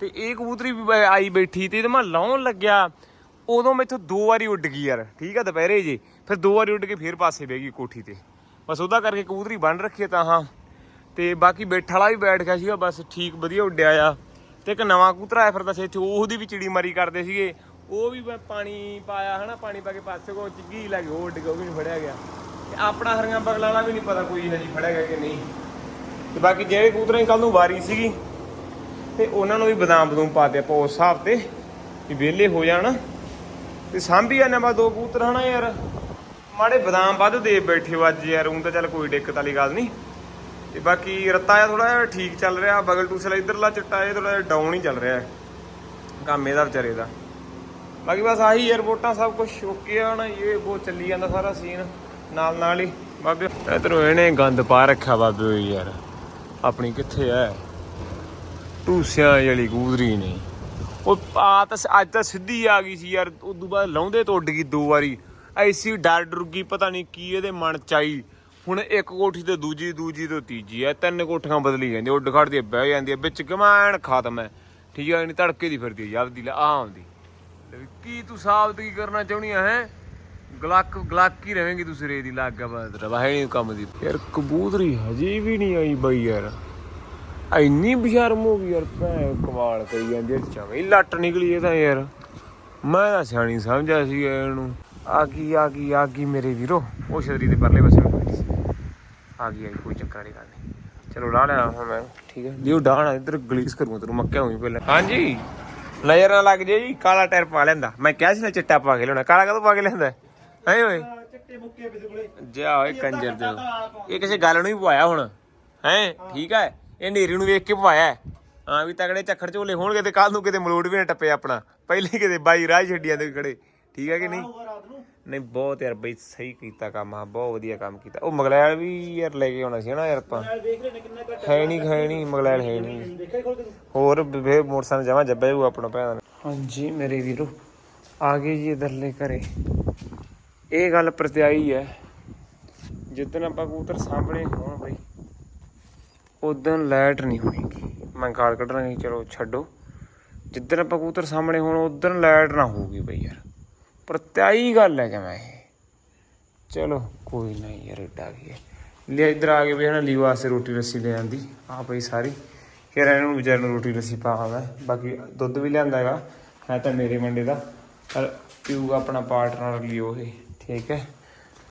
[SPEAKER 1] ਤੇ ਇਹ ਕਬੂਤਰੀ ਵੀ ਆਈ ਬੈਠੀ ਤੇ ਇਹਦੇ ਮੈਂ ਲਾਉਣ ਲੱਗਿਆ। ਉਦੋਂ ਮੈਥੋਂ ਦੋ ਵਾਰੀ ਉੱਡ ਗਈ ਯਾਰ, ਠੀਕ ਆ ਦੁਪਹਿਰੇ ਜੇ, ਫਿਰ ਦੋ ਵਾਰੀ ਉੱਡ ਕੇ ਫੇਰ ਪਾਸੇ ਬਹਿ ਗਈ ਕੋਠੀ ਤੇ। ਬਸ ਉਹਦਾ ਕਰਕੇ ਕਬੂਤਰੀ ਬੰਨ ਰੱਖੀ ਤਾਂ ਹਾਂ। ਤੇ ਬਾਕੀ ਬੈਠਾ ਵਾਲਾ ਵੀ ਬੈਠ ਗਿਆ ਸੀਗਾ, ਬਸ ਠੀਕ ਵਧੀਆ ਉੱਡਿਆ ਆ। ਤੇ ਇੱਕ ਨਵਾਂ ਕਬੂਤਰ ਆਇਆ ਫਿਰਦਾ ਸੀ ਇੱਥੇ, ਉਹਦੀ ਵੀ ਚਿੜੀ ਮਾਰੀ ਕਰਦੇ ਸੀਗੇ। ਉਹ ਵੀ ਮੈਂ ਪਾਣੀ ਪਾਇਆ ਹਨਾ, ਪਾਣੀ ਪਾ ਕੇ ਪਾਸੇ ਕੋ ਚਿੱਗੀ ਲੱਗ ਉਹ ਉੱਡ ਗਿਆ, ਉਹ ਵੀ ਨਹੀਂ ਫੜਿਆ ਗਿਆ। ਤੇ ਆਪਣਾ ਹਰੀਆਂ ਬਗਲਾਂ ਵਾਲਾ ਵੀ ਨਹੀਂ ਪਤਾ ਕੋਈ ਹਜੇ ਫੜਿਆ ਗਿਆ ਕਿ ਨਹੀਂ। ਤੇ ਬਾਕੀ ਜਿਹੜੇ ਕਬੂਤਰਾਂ ਦੀ ਕੱਲ ਨੂੰ ਵਾਰੀ ਸੀਗੀ, ਤੇ ਉਹਨਾਂ ਨੂੰ ਵੀ ਬਦਾਮ ਬਦੂਮ ਪਾ ਦੇ ਆਪਾਂ ਉਸ ਹਿਸਾਬ ਤੇ, ਵੀ ਵਿਹਲੇ ਹੋ ਜਾਣ। ਤੇ ਸਾਂਭੀ ਆ ਨਵਾਂ ਦੋ ਕਬੂਤਰ ਹਨਾ ਯਾਰ। ਮਾੜੇ ਬਦਾਮ ਵੱਧ ਦੇ ਬੈਠੇ ਹੋ ਅੱਜ ਯਾਰ, ਉਂ ਤਾਂ ਚੱਲ ਕੋਈ ਦਿੱਕਤ ਵਾਲੀ ਗੱਲ ਨਹੀਂ। ਤੇ ਬਾਕੀ ਰੱਤਾ ਆ ਥੋੜਾ ਜਿਹਾ ਠੀਕ ਚੱਲ ਰਿਹਾ, ਬਗਲ ਟੂਸਲਾ ਇਧਰਲਾ ਚਿੱਟਾ ਇਹ ਥੋੜਾ ਜਿਹਾ ਡਾਊਨ ਹੀ ਚੱਲ ਰਿਹਾ। ਕੰਮ ਇਹਦਾ ਵਿਚਾਰੇ ਦਾ। ਬਾਕੀ ਬਸ ਆਹੀ 에어ਪੋਰਟਾਂ ਸਭ ਕੁਝ ਓਕੇ ਆ ਨਾ ਇਹ ਬਹੁਤ ਚੱਲੀ ਜਾਂਦਾ ਸਾਰਾ ਸੀਨ ਨਾਲ ਨਾਲ ਹੀ ਬਾਬੇ। ਇਧਰੋਂ ਇਹਨੇ ਗੰਦ ਪਾ ਰੱਖਿਆ ਬਾਬੇ ਯਾਰ। ਆਪਣੀ ਕਿੱਥੇ ਐ? ਟੂਸਿਆਂ ਵਾਲੀ ਕੂਦਰੀ ਨੇ। ਉਹ ਆ ਤਾਂ ਅੱਜ ਤਾਂ ਸਿੱਧੀ ਆ ਗਈ ਸੀ ਯਾਰ, ਉਦੋਂ ਬਾਅਦ ਲਾਉਂਦੇ ਤੋਂ ਉੱਡ ਗਈ ਦੋ ਵਾਰੀ। ਐਸੀ ਡਰ ਡਰ ਗਈ, ਪਤਾ ਨਹੀਂ ਕੀ ਇਹਦੇ ਮਨ ਚ ਆਈ। ਹੁਣ ਇੱਕ ਕੋਠੀ ਤੇ ਦੂਜੀ ਦੂਜੀ ਤੋਂ ਤੀਜੀ ਐ ਤਿੰਨ ਕੋਠੀਆਂ ਬਦਲੀ ਜਾਂਦੀ, ਉੱਡ ਖੜਦੀ ਬਹਿ ਜਾਂਦੀ ਐ ਵਿੱਚ ਕਮਾਣ ਖਾਤਮ ਹੈ ਠੀਕ ਐ ਨਹੀਂ ਤੜਕੇ ਦੀ ਫਿਰਦੀ ਐ ਜਲਦੀ ਲੈ ਆ ਆਉਂਦੀ। ਕੀ ਤੂੰ ਸਾਬਤ ਕੀ ਕਰਨਾ ਚਾਹੁੰਦੀ ਆ, ਹੈਂ? ਗਲਾਕ, ਗਲੱਕ ਹੀ ਰਹੇਂਗੀ ਤੂੰ ਸਿਰੇ ਦੀ ਲੱਗ ਬਾਦ ਰਵਾਹੇ ਨਹੀਂ ਕੰਮ ਦੀ। ਯਾਰ ਕਬੂਤਰੀ ਹਜੇ ਵੀ ਨਹੀਂ ਆਈ ਬਈ ਯਾਰ। ਇੰਨੀ ਬਸ਼ਰਮ ਹੋ ਗਈ ਯਾਰ, ਭੈਣ ਕਮਾਲ ਕਰੀ ਜਾਂਦੀ ਚਵੇਂ ਲੱਟ ਨਿਕਲੀ ਇਹ ਤਾਂ ਯਾਰ। ਮੈਂ ਤਾਂ ਸਿਆਣੀ ਸਮਝਿਆ ਸੀ ਇਹਨੂੰ। ਆ ਗਈ ਆ ਗਈ ਆ ਗਈ ਮੇਰੇ ਵੀਰੋ। ਉਹ ਛਤਰੀ ਦੇ ਪਰਲੇ ਪਾਸੇ ਬੈਠੀ ਸੀ। ਆ ਗਈ ਆ ਗਈ, ਕੋਈ ਚੱਕਰ ਵਾਲੀ ਗੱਲ ਨਹੀਂ। ਚਲੋ, ਲਾ ਲਿਆ ਹਾਂ ਮੈਂ। ਠੀਕ ਹੈ ਲਿਓ ਡਾਣਾ ਇੱਧਰ ਗਲੀਸ ਕਰੂੰ, ਤੈਨੂੰ ਮੱਕਿਆ ਹੋਈ ਪਹਿਲਾਂ। ਹਾਂਜੀ। ਨਜ਼ਰ ਨਾ ਲੱਗ ਜੇ ਜੀ, ਕਾਲਾ ਟਾਇਰ ਪਾ ਲੈਂਦਾ। ਮੈਂ ਕਿਹਾ ਸੀ ਨਾ ਚਿੱਟਾ ਪਾ ਕੇ ਲਿਆਉਣਾ। ਕਾਲਾ ਕਦੋਂ ਪਾ ਕੇ ਲਿਆਂਦਾ? ਹੈ ਓਏ?
[SPEAKER 2] ਚਿੱਟੇ ਮੁੱਕੇ ਬਿਦ
[SPEAKER 1] ਜਾ ਓਏ ਕੰਜਰ ਦੇ ਇਹ ਕਿਸੇ ਗੱਲ ਨੂੰ ਹੀ ਪਵਾਇਆ ਹੁਣ। ਹੈ? ਠੀਕ ਹੈ ਇਹ ਨੇਰੀ ਨੂੰ ਵੇਖ ਕੇ ਪਵਾਇਆ ਹੈ। ਵੀ ਤਗੜੇ ਚੱਖੜ ਝੋਲੇ ਹੋਣਗੇ ਤੇ ਕੱਲ ਨੂੰ ਕਿਤੇ ਮਲੋੜ ਵੀ ਨਾ ਟੱਪੇ ਆਪਣਾ। ਪਹਿਲੇ ਕਿਤੇ ਬਾਈ ਰਾਹ ਛੱਡੀਆਂ ਦੇ ਖੜੇ। ਠੀਕ ਹੈ ਕਿ ਨਹੀਂ? ਨਹੀਂ ਬਹੁਤ ਯਾਰ ਬਈ ਸਹੀ ਕੀਤਾ ਕੰਮ ਆ ਬਹੁਤ ਵਧੀਆ ਕੰਮ ਕੀਤਾ। ਉਹ ਮਗਲੈਲ ਵੀ ਯਾਰ ਲੈ ਕੇ ਆਉਣਾ ਸੀ ਨਾ ਯਾਰ ਆਪਾਂ। ਹੈ ਨਹੀਂ ਹੈ ਨਹੀਂ ਮਗਲੈਲ ਹੈ ਨਹੀਂ। ਹੋਰ ਫੇਰ ਮੋਟਰਸਾਈਕਲ ਜਮਾ ਜੱਬੇ ਉਹ ਆਪਣਾ ਭੈਣ ਹਾਂਜੀ ਮੇਰੇ ਵੀਰੋ ਆ ਗਏ ਜੀ ਇਧਰਲੇ ਘਰੇ। ਇਹ ਗੱਲ ਪ੍ਰਤਿਆਈ ਹੈ। ਜਿੱਦਣ ਆਪਾਂ ਕਬੂਤਰ ਸਾਹਮਣੇ ਹੋਣ ਬਈ ਉਦੋਂ ਲਾਈਟ ਨਹੀਂ ਹੋਏਗੀ। ਮੈਂ ਗਾਲ ਕੱਢਣਾ ਚਲੋ ਛੱਡੋ। ਜਿੱਦਣ ਆਪਾਂ ਕਬੂਤਰ ਸਾਹਮਣੇ ਹੋਣ ਉਦੋਂ ਲਾਈਟ ਨਾ ਹੋਊਗੀ ਬਈ ਯਾਰ। ਪ੍ਰਤਿਆਈ ਗੱਲ ਹੈ ਕਿ ਮੈਂ ਇਹ। ਚਲੋ ਕੋਈ ਨਹੀਂ ਯਾਰ ਏਡਾ ਕੀ ਹੈ। ਲੈ ਇੱਧਰ ਆ ਕੇ ਵੀ ਹਨਾ ਲੀ ਵਾਸਤੇ ਰੋਟੀ ਰੱਸੀ ਲੈ ਆਂਦੀ। ਆ ਪਈ ਸਾਰੀ। ਫਿਰ ਇਹਨਾਂ ਨੂੰ ਵਿਚਾਰ ਨੂੰ ਰੋਟੀ ਰੱਸੀ ਪਾਵਾਂ ਬਾਕੀ ਦੁੱਧ ਵੀ ਲਿਆਂਦਾ ਹੈਗਾ। ਹੈ ਤਾਂ ਮੇਰੇ ਮੰਡੇ ਦਾ। ਪਰ ਪੀਊਗਾ ਆਪਣਾ ਪਾਰਟਨਰ ਲਈ ਉਹ ਇਹ। ਠੀਕ ਹੈ।